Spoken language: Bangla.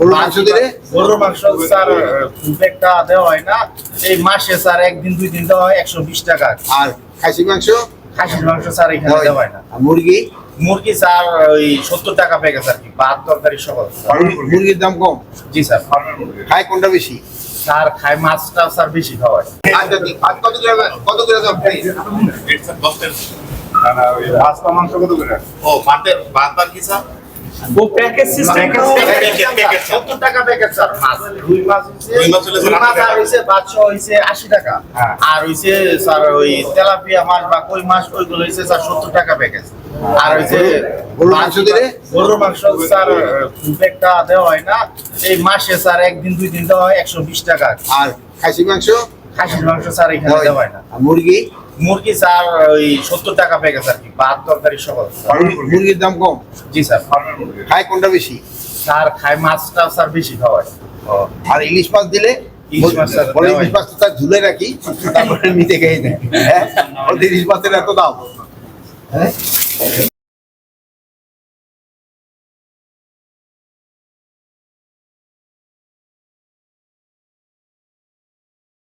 গরুর মাংস দিলে? গরুর মাংস স্যার খুব একটা দেওয়া হয় না। এই মাসে স্যার একদিন দুই দিন দেওয়া হয় একশো বিশ টাকা। আর খাসি মাংস? খাসির মাংস স্যার এখানে দেওয়া হয় না। মুরগি? মুরগি স্যার ওই সত্তর টাকা প্যাকেজ আর কি? ভাত তরকারি সকল মুরগির দাম কম? জি স্যার খায় কোনটা বেশি? স্যার খায় মাছটা স্যার বেশি খাওয়ায়। আচ্ছা কত করে কত করে দাম মাংস কত করে? ও ভাতের ভাত আর কি স্যার? ও প্যাকেজ সিস্টেম প্যাকেজ, প্যাকেজ। সত্তর টাকা প্যাকেজ স্যার মাছ। রুই মাছ হইছে রুই মাছ হলে মাছ আর হইছে বাদশা হইছে আশি টাকা। হ্যাঁ। আর হইছে স্যার ওই তেলাপিয়া মাছ বা কই মাছ ওইগুলো হইছে স্যার সত্তর টাকা প্যাকেজ আর হইছে গরুর মাংস দিলে? গরুর মাংস স্যার খুব একটা দেওয়া হয় না। এই মাসে স্যার একদিন দুই দিন দেওয়া হয় একশো বিশ টাকা। আর খাসি মাংস? খাসির মাংস স্যার এখানে হয়। দেওয়া হয় না। মুরগি? মুরগি স্যার ওই সত্তর টাকা প্যাকেজ আর কি ভাত তরকারি সকল মুরগির দাম কম? জি স্যার। খায় কোনটা বেশি? স্যার খায় মাছটা স্যার বেশি খাওয়ায়। আর ইলিশ মাছ দিলে? ইলিশ মাছ বলে ইলিশ মাছ তো তার ঝুলে রাখি তারপরে নিতে গিয়ে দেয় হ্যাঁ? ইলিশ মাছের এত দাম। হ্যাঁ?